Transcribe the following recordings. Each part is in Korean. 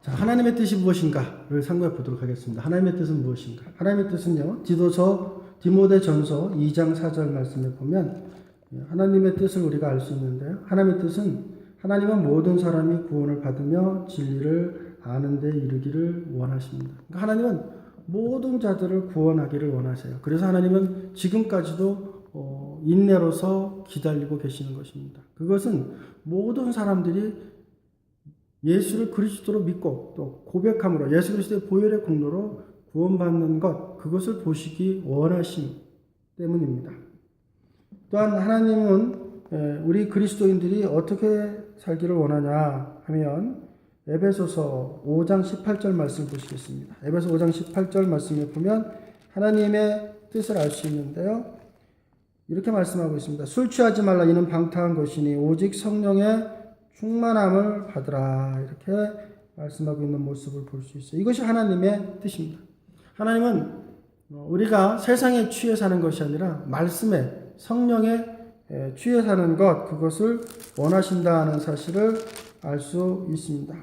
자, 하나님의 뜻이 무엇인가를 상고해 보도록 하겠습니다. 하나님의 뜻은 무엇인가? 하나님의 뜻은요, 디도서, 디모데 전서 2장 4절 말씀에 보면, 예, 하나님의 뜻을 우리가 알 수 있는데요. 하나님의 뜻은 하나님은 모든 사람이 구원을 받으며 진리를 아는데 이르기를 원하십니다. 그러니까 하나님은 모든 자들을 구원하기를 원하세요. 그래서 하나님은 지금까지도 어, 인내로서 기다리고 계시는 것입니다. 그것은 모든 사람들이 예수를 그리스도로 믿고 또 고백함으로 예수 그리스도의 보혈의 공로로 구원받는 것 그것을 보시기 원하심 때문입니다. 또한 하나님은 에, 우리 그리스도인들이 어떻게 살기를 원하냐 하면 에베소서 5장 18절 말씀 보시겠습니다. 에베소 5장 18절 말씀에 보면 하나님의 뜻을 알 수 있는데요. 이렇게 말씀하고 있습니다. 술 취하지 말라 이는 방탕한 것이니 오직 성령의 충만함을 받으라 이렇게 말씀하고 있는 모습을 볼 수 있어요. 이것이 하나님의 뜻입니다. 하나님은 우리가 세상에 취해 사는 것이 아니라 말씀에 성령에 취해 사는 것 그것을 원하신다는 사실을 알 수 있습니다.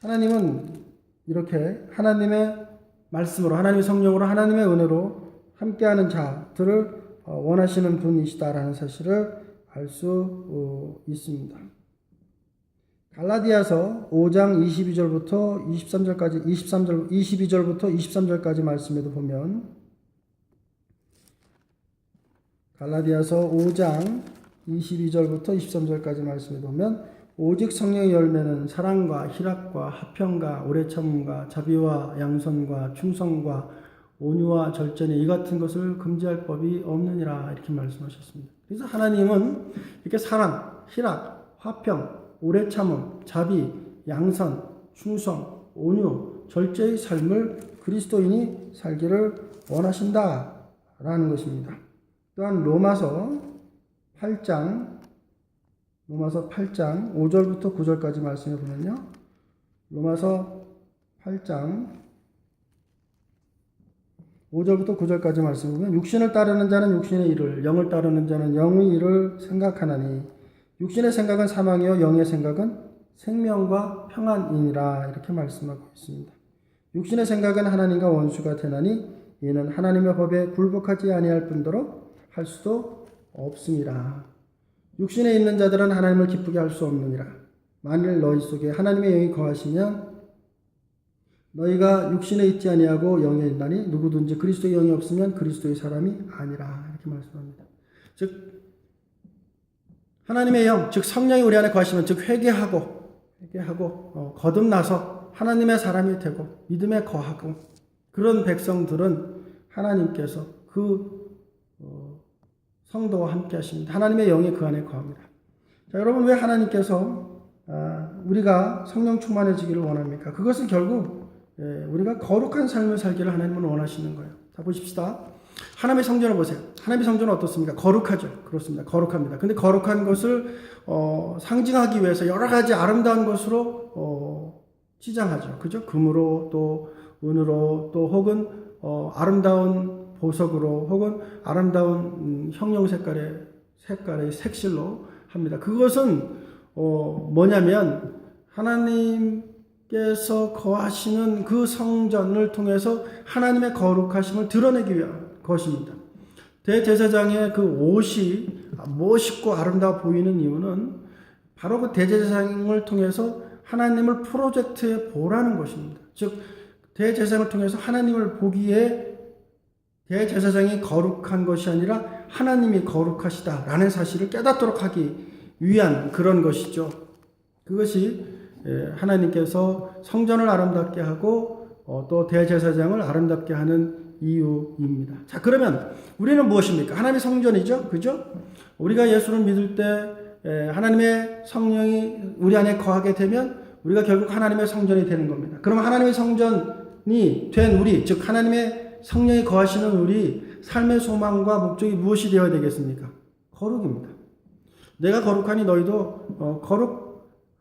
하나님은 이렇게 하나님의 말씀으로 하나님의 성령으로 하나님의 은혜로 함께하는 자들을 어, 원하시는 분이시다라는 사실을 알 수 있습니다. 갈라디아서 5장 22절부터 23절까지 23절 22절부터 23절까지 말씀에도 보면 갈라디아서 5장 22절부터 23절까지 말씀에 보면 오직 성령의 열매는 사랑과 희락과 화평과 오래 참음과 자비와 양선과 충성과 온유와 절제는 이 같은 것을 금지할 법이 없느니라 이렇게 말씀하셨습니다. 그래서 하나님은 이렇게 사랑, 희락, 화평, 오래 참음, 자비, 양선, 충성, 온유, 절제의 삶을 그리스도인이 살기를 원하신다라는 것입니다. 또한 로마서 8장 로마서 8장 5절부터 9절까지 말씀해 보면요. 로마서 8장 5절부터 9절까지 말씀 보면 육신을 따르는 자는 육신의 일을 영을 따르는 자는 영의 일을 생각하나니 육신의 생각은 사망이요 영의 생각은 생명과 평안이니라 이렇게 말씀하고 있습니다. 육신의 생각은 하나님과 원수가 되나니 이는 하나님의 법에 굴복하지 아니할 뿐더러 할 수도 없습니다. 육신에 있는 자들은 하나님을 기쁘게 할 수 없느니라. 만일 너희 속에 하나님의 영이 거하시면 너희가 육신에 있지 아니하고 영에 있나니 누구든지 그리스도의 영이 없으면 그리스도의 사람이 아니라 이렇게 말씀합니다. 즉 하나님의 영, 즉 성령이 우리 안에 거하시면 즉 회개하고 회개하고 어, 거듭나서 하나님의 사람이 되고 믿음에 거하고 그런 백성들은 하나님께서 그 어, 성도와 함께 하십니다. 하나님의 영이 그 안에 거합니다. 자, 여러분 왜 하나님께서 아, 우리가 성령 충만해지기를 원합니까? 그것은 결국 예, 우리가 거룩한 삶을 살기를 하나님은 원하시는 거예요. 자, 보십시다. 하나님의 성전을 보세요. 하나님의 성전은 어떻습니까? 거룩하죠. 그렇습니다. 거룩합니다. 근데 거룩한 것을 어, 상징하기 위해서 여러 가지 아름다운 것으로 어, 치장하죠. 그죠? 금으로 또 은으로 또 혹은 어, 아름다운 보석으로 혹은 아름다운 음, 형용 색깔의 색깔의 색실로 합니다. 그것은 어, 뭐냐면 하나님 께서 거하시는 그 성전을 통해서 하나님의 거룩하심을 드러내기 위한 것입니다. 대제사장의 그 옷이 멋있고 아름다워 보이는 이유는 바로 그 대제사장을 통해서 하나님을 프로젝트에 보라는 것입니다. 즉 대제사장을 통해서 하나님을 보기에 대제사장이 거룩한 것이 아니라 하나님이 거룩하시다라는 사실을 깨닫도록 하기 위한 그런 것이죠. 그것이 하나님께서 성전을 아름답게 하고 어, 또 대제사장을 아름답게 하는 이유입니다. 자, 그러면 우리는 무엇입니까? 하나님의 성전이죠. 그죠? 우리가 예수를 믿을 때 하나님의 성령이 우리 안에 거하게 되면 우리가 결국 하나님의 성전이 되는 겁니다. 그럼 하나님의 성전이 된 우리, 즉 하나님의 성령이 거하시는 우리 삶의 소망과 목적이 무엇이 되어야 되겠습니까? 거룩입니다. 내가 거룩하니 너희도 어, 거룩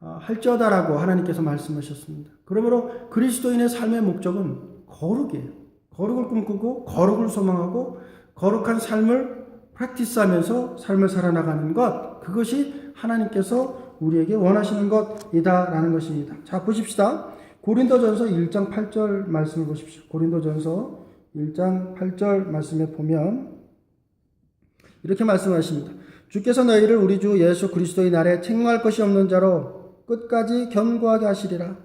할지어다라고 하나님께서 말씀하셨습니다. 그러므로 그리스도인의 삶의 목적은 거룩이에요. 거룩을 꿈꾸고 거룩을 소망하고 거룩한 삶을 프랙티스하면서 삶을 살아나가는 것 그것이 하나님께서 우리에게 원하시는 것이다라는 것입니다. 자, 보십시다. 고린도전서 1장 8절 말씀을 보십시오. 고린도전서 1장 8절 말씀에 보면 이렇게 말씀하십니다. 주께서 너희를 우리 주 예수 그리스도의 날에 책망할 것이 없는 자로 끝까지 견고하게 하시리라.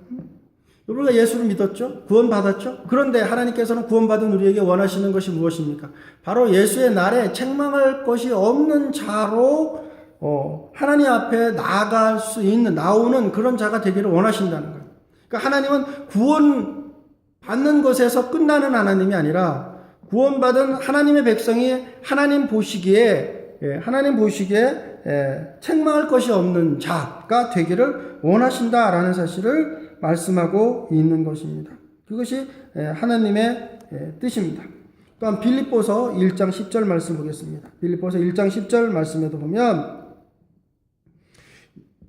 우리가 예수를 믿었죠? 구원받았죠? 그런데 하나님께서는 구원받은 우리에게 원하시는 것이 무엇입니까? 바로 예수의 날에 책망할 것이 없는 자로 어, 하나님 앞에 나아갈 수 있는, 나오는 그런 자가 되기를 원하신다는 거예요. 그러니까 하나님은 구원 받는 것에서 끝나는 하나님이 아니라 구원받은 하나님의 백성이 하나님 보시기에 예, 하나님 보시기에 예, 책망할 것이 없는 자가 되기를 원하신다라는 사실을 말씀하고 있는 것입니다. 그것이 예, 하나님의 예, 뜻입니다. 또한 빌립보서 1장 10절 말씀 보겠습니다. 빌립보서 1장 10절 말씀에도 보면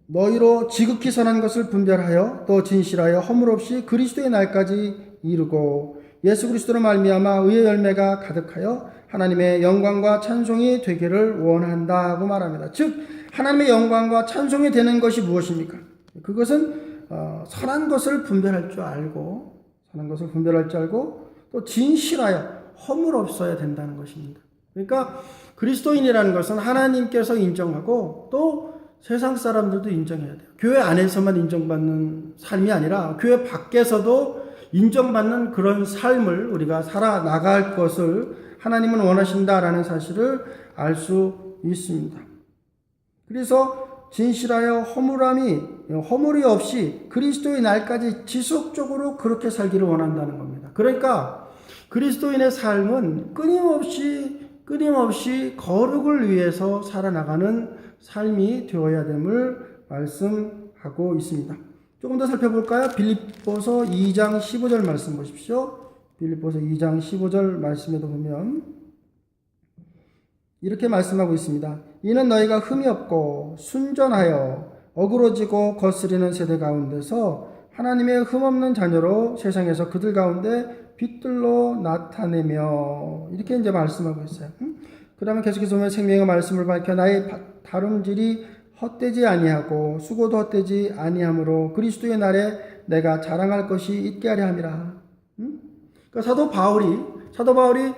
너희로 지극히 선한 것을 분별하여 또 진실하여 허물 없이 그리스도의 날까지 이르고 예수 그리스도로 말미암아 의의 열매가 가득하여 하나님의 영광과 찬송이 되기를 원한다고 말합니다. 즉 하나님의 영광과 찬송이 되는 것이 무엇입니까? 그것은 어, 선한 것을 분별할 줄 알고 선한 것을 분별할 줄 알고 또 진실하여 허물 없어야 된다는 것입니다. 그러니까 그리스도인이라는 것은 하나님께서 인정하고 또 세상 사람들도 인정해야 돼요. 교회 안에서만 인정받는 삶이 아니라 교회 밖에서도 인정받는 그런 삶을 우리가 살아나갈 것을 하나님은 원하신다라는 사실을 알 수 있습니다. 그래서 진실하여 허물함이 허물이 없이 그리스도의 날까지 지속적으로 그렇게 살기를 원한다는 겁니다. 그러니까 그리스도인의 삶은 끊임없이 끊임없이 거룩을 위해서 살아나가는 삶이 되어야 됨을 말씀하고 있습니다. 조금 더 살펴볼까요? 빌립보서 2장 15절 말씀 보십시오. 빌립보서 2장 15절 말씀에도 보면 이렇게 말씀하고 있습니다. 이는 너희가 흠이 없고 순전하여 어그러지고 거스리는 세대 가운데서 하나님의 흠없는 자녀로 세상에서 그들 가운데 빛들로 나타내며 이렇게 이제 말씀하고 있어요. 그 다음에 계속해서 보면 생명의 말씀을 밝혀 나의 다름질이 헛되지 아니하고 수고도 헛되지 아니하므로 그리스도의 날에 내가 자랑할 것이 있게 하려 함이라. 그러니까 사도 바울이 사도 바울이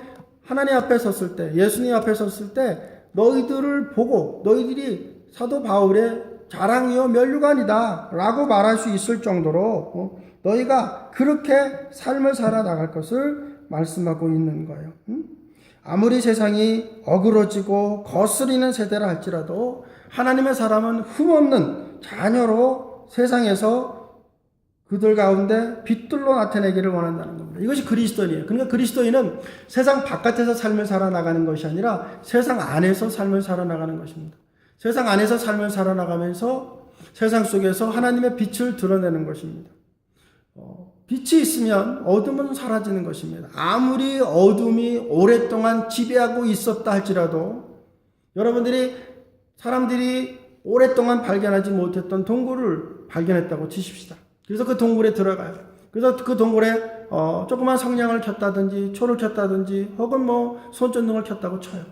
하나님 앞에 섰을 때 예수님 앞에 섰을 때 너희들을 보고 너희들이 사도 바울의 자랑이요 멸류관이다 라고 말할 수 있을 정도로 너희가 그렇게 삶을 살아 나갈 것을 말씀하고 있는 거예요. 아무리 세상이 어그러지고 거스리는 세대라 할지라도 하나님의 사람은 흠없는 자녀로 세상에서 그들 가운데 빛들로 나타내기를 원한다는 겁니다. 이것이 그리스도인이에요. 그러니까 그리스도인은 세상 바깥에서 삶을 살아나가는 것이 아니라 세상 안에서 삶을 살아나가는 것입니다. 세상 안에서 삶을 살아나가면서 세상 속에서 하나님의 빛을 드러내는 것입니다. 어, 빛이 있으면 어둠은 사라지는 것입니다. 아무리 어둠이 오랫동안 지배하고 있었다 할지라도 여러분들이 사람들이 오랫동안 발견하지 못했던 동굴을 발견했다고 치십시다. 그래서 그 동굴에 들어가요. 그래서 그 동굴에 어, 조그만 성냥을 켰다든지 초를 켰다든지 혹은 뭐 손전등을 켰다고 쳐요.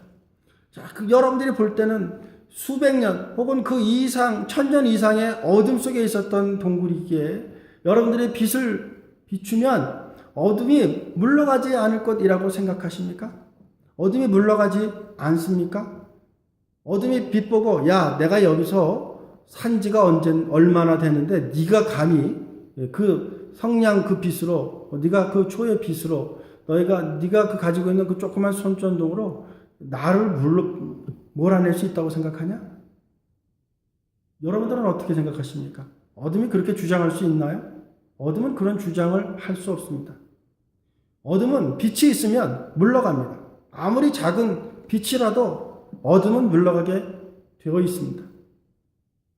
자, 그 여러분들이 볼 때는 수백 년 혹은 그 이상 천년 이상의 어둠 속에 있었던 동굴이기에 여러분들이 빛을 비추면 어둠이 물러가지 않을 것이라고 생각하십니까? 어둠이 물러가지 않습니까? 어둠이 빛 보고 야 내가 여기서 산 지가 언제 얼마나 됐는데 네가 감히 그 성냥 그 빛으로 네가 그 초의 빛으로 너희가 네가 그 가지고 있는 그 조그만 손전등으로 나를 물러 몰아낼 수 있다고 생각하냐? 여러분들은 어떻게 생각하십니까? 어둠이 그렇게 주장할 수 있나요? 어둠은 그런 주장을 할 수 없습니다. 어둠은 빛이 있으면 물러갑니다. 아무리 작은 빛이라도 어둠은 물러가게 되어 있습니다.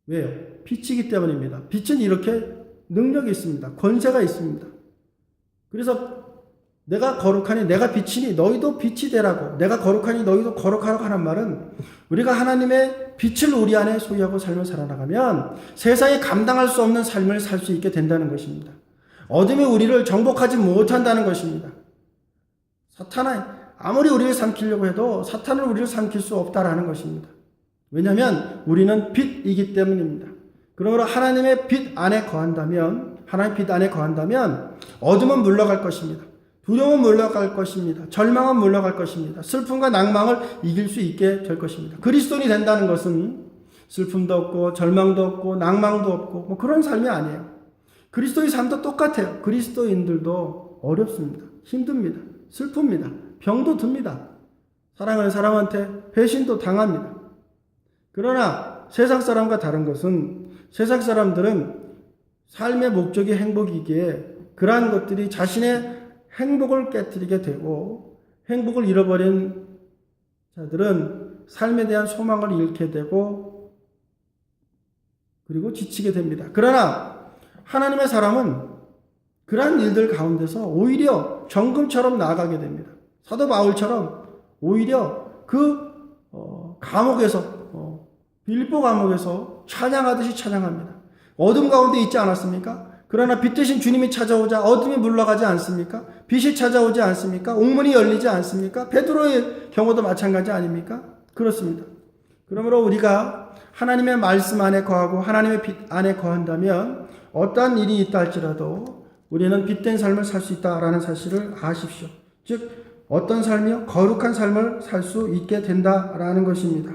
왜요? 빛이기 때문입니다. 빛은 이렇게 능력이 있습니다. 권세가 있습니다. 그래서 내가 거룩하니 내가 빛이니 너희도 빛이 되라고 내가 거룩하니 너희도 거룩하라고 하는 말은 우리가 하나님의 빛을 우리 안에 소유하고 삶을 살아나가면 세상에 감당할 수 없는 삶을 살 수 있게 된다는 것입니다. 어둠이 우리를 정복하지 못한다는 것입니다. 사탄은 아무리 우리를 삼키려고 해도 사탄은 우리를 삼킬 수 없다라는 것입니다. 왜냐하면 우리는 빛이기 때문입니다. 그러므로 하나님의 빛 안에 거한다면 하나님의 빛 안에 거한다면 어둠은 물러갈 것입니다. 두려움은 물러갈 것입니다. 절망은 물러갈 것입니다. 슬픔과 낭망을 이길 수 있게 될 것입니다. 그리스도인이 된다는 것은 슬픔도 없고 절망도 없고 낭망도 없고 뭐 그런 삶이 아니에요. 그리스도의 삶도 똑같아요. 그리스도인들도 어렵습니다. 힘듭니다. 슬픕니다. 병도 듭니다. 사랑하는 사람한테 배신도 당합니다. 그러나 세상 사람과 다른 것은 세상 사람들은 삶의 목적이 행복이기에 그러한 것들이 자신의 행복을 깨뜨리게 되고 행복을 잃어버린 자들은 삶에 대한 소망을 잃게 되고 그리고 지치게 됩니다. 그러나 하나님의 사람은 그러한 일들 가운데서 오히려 정금처럼 나아가게 됩니다. 사도 바울처럼 오히려 그 어, 감옥에서 어, 빌보 감옥에서 찬양하듯이 찬양합니다. 어둠 가운데 있지 않았습니까? 그러나 빛 대신 주님이 찾아오자 어둠이 물러가지 않습니까? 빛이 찾아오지 않습니까? 옥문이 열리지 않습니까? 베드로의 경우도 마찬가지 아닙니까? 그렇습니다. 그러므로 우리가 하나님의 말씀 안에 거하고 하나님의 빛 안에 거한다면 어떠한 일이 있다 할지라도 우리는 빛된 삶을 살 수 있다라는 사실을 아십시오. 즉 어떤 삶이요? 거룩한 삶을 살 수 있게 된다라는 것입니다.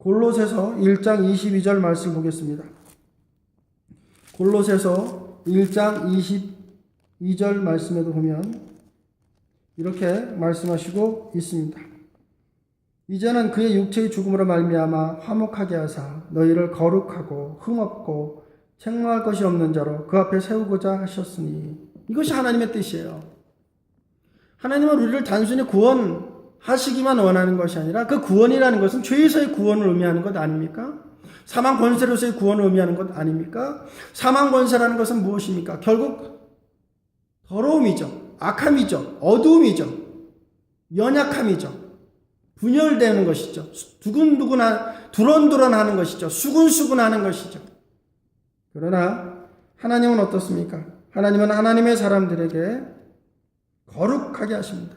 골로새서 1장 22절 말씀 보겠습니다. 골로새서 1장 22절 말씀에도 보면 이렇게 말씀하시고 있습니다. 이제는 그의 육체의 죽음으로 말미암아 화목하게 하사 너희를 거룩하고 흠없고 책망할 것이 없는 자로 그 앞에 세우고자 하셨으니 이것이 하나님의 뜻이에요. 하나님은 우리를 단순히 구원 하시기만 원하는 것이 아니라 그 구원이라는 것은 죄에서의 구원을 의미하는 것 아닙니까? 사망 권세로서의 구원을 의미하는 것 아닙니까? 사망 권세라는 것은 무엇입니까? 결국 더러움이죠. 악함이죠. 어두움이죠. 연약함이죠. 분열되는 것이죠. 두근두근한, 두런두런하는 것이죠. 수근수근하는 것이죠. 그러나 하나님은 어떻습니까? 하나님은 하나님의 사람들에게 거룩하게 하십니다.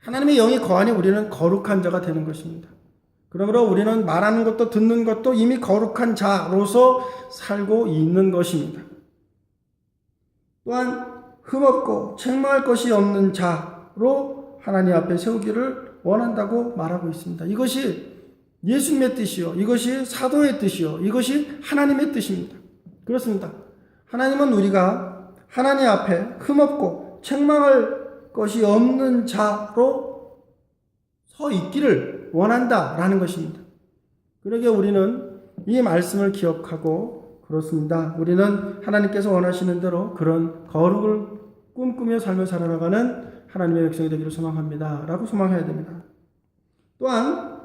하나님의 영이 거하니 우리는 거룩한 자가 되는 것입니다. 그러므로 우리는 말하는 것도 듣는 것도 이미 거룩한 자로서 살고 있는 것입니다. 또한 흠없고 책망할 것이 없는 자로 하나님 앞에 세우기를 원한다고 말하고 있습니다. 이것이 예수님의 뜻이요. 이것이 사도의 뜻이요. 이것이 하나님의 뜻입니다. 그렇습니다. 하나님은 우리가 하나님 앞에 흠없고 책망할 것이 없는 자로 서 있기를 원한다라는 것입니다. 그러게 우리는 이 말씀을 기억하고 그렇습니다. 우리는 하나님께서 원하시는 대로 그런 거룩을 꿈꾸며 삶을 살아나가는 하나님의 백성이 되기를 소망합니다. 라고 소망해야 됩니다. 또한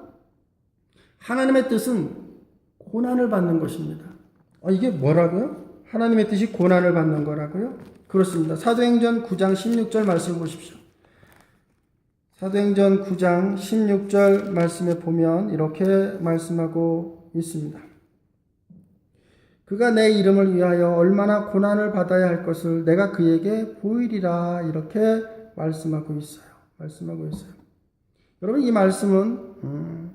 하나님의 뜻은 고난을 받는 것입니다. 아, 이게 뭐라고요? 하나님의 뜻이 고난을 받는 거라고요? 그렇습니다. 사도행전 9장 16절 말씀 보십시오. 사도행전 9장 16절 말씀에 보면 이렇게 말씀하고 있습니다. 그가 내 이름을 위하여 얼마나 고난을 받아야 할 것을 내가 그에게 보이리라 이렇게 말씀하고 있어요. 말씀하고 있어요. 여러분 이 말씀은 음,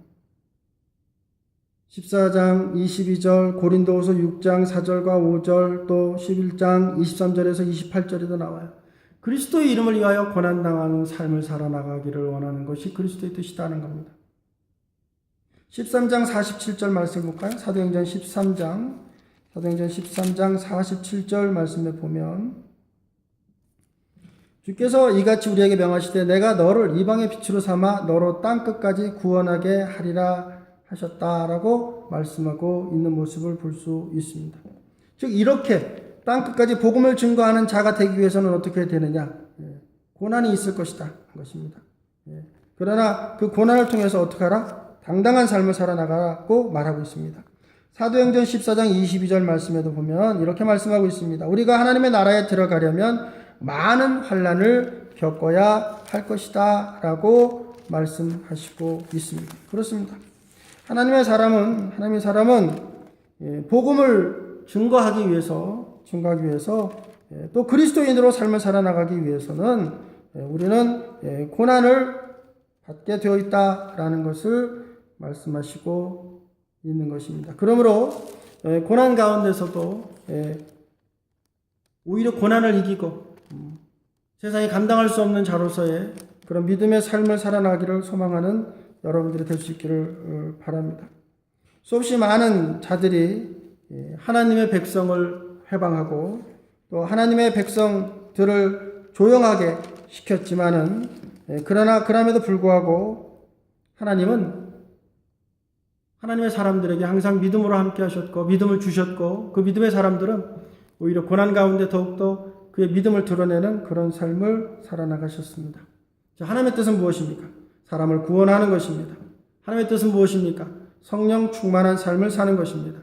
14장 22절, 고린도후서 6장 4절과 5절, 또 11장 23절에서 28절에도 나와요. 그리스도의 이름을 위하여 고난당하는 삶을 살아나가기를 원하는 것이 그리스도의 뜻이다는 겁니다. 13장 47절 말씀 볼까요? 사도행전 13장, 사도행전 13장 47절 말씀에 보면 주께서 이같이 우리에게 명하시되 내가 너를 이방의 빛으로 삼아 너로 땅 끝까지 구원하게 하리라 하셨다라고 말씀하고 있는 모습을 볼 수 있습니다. 즉 이렇게 땅 끝까지 복음을 증거하는 자가 되기 위해서는 어떻게 되느냐? 예, 고난이 있을 것이다 것입니다. 예, 그러나 그 고난을 통해서 어떻게 하라? 당당한 삶을 살아나가고 말하고 있습니다. 사도행전 14장 22절 말씀에도 보면 이렇게 말씀하고 있습니다. 우리가 하나님의 나라에 들어가려면 많은 환란을 겪어야 할 것이다라고 말씀하시고 있습니다. 그렇습니다. 하나님의 사람은 하나님의 사람은 예, 복음을 증거하기 위해서 증거하기 위해서 예, 또 그리스도인으로 삶을 살아나가기 위해서는 예, 우리는 고난을 받게 되어 있다라는 것을 말씀하시고 있는 것입니다. 그러므로 예, 고난 가운데서도 예, 오히려 고난을 이기고 음, 세상이 감당할 수 없는 자로서의 그런 믿음의 삶을 살아나기를 소망하는 여러분들이 될 수 있기를 어, 바랍니다. 수없이 많은 자들이 예, 하나님의 백성을 해방하고 또 하나님의 백성들을 조용하게 시켰지만은 예, 그러나 그럼에도 불구하고 하나님은 하나님의 사람들에게 항상 믿음으로 함께 하셨고 믿음을 주셨고 그 믿음의 사람들은 오히려 고난 가운데 더욱더 그의 믿음을 드러내는 그런 삶을 살아나가셨습니다. 자, 하나님의 뜻은 무엇입니까? 사람을 구원하는 것입니다. 하나님의 뜻은 무엇입니까? 성령 충만한 삶을 사는 것입니다.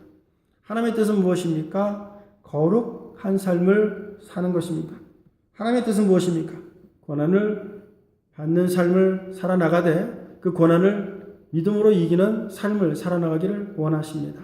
하나님의 뜻은 무엇입니까? 거룩한 삶을 사는 것입니다. 하나님의 뜻은 무엇입니까? 고난을 받는 삶을 살아나가되 그 고난을 믿음으로 이기는 삶을 살아나가기를 원하십니다.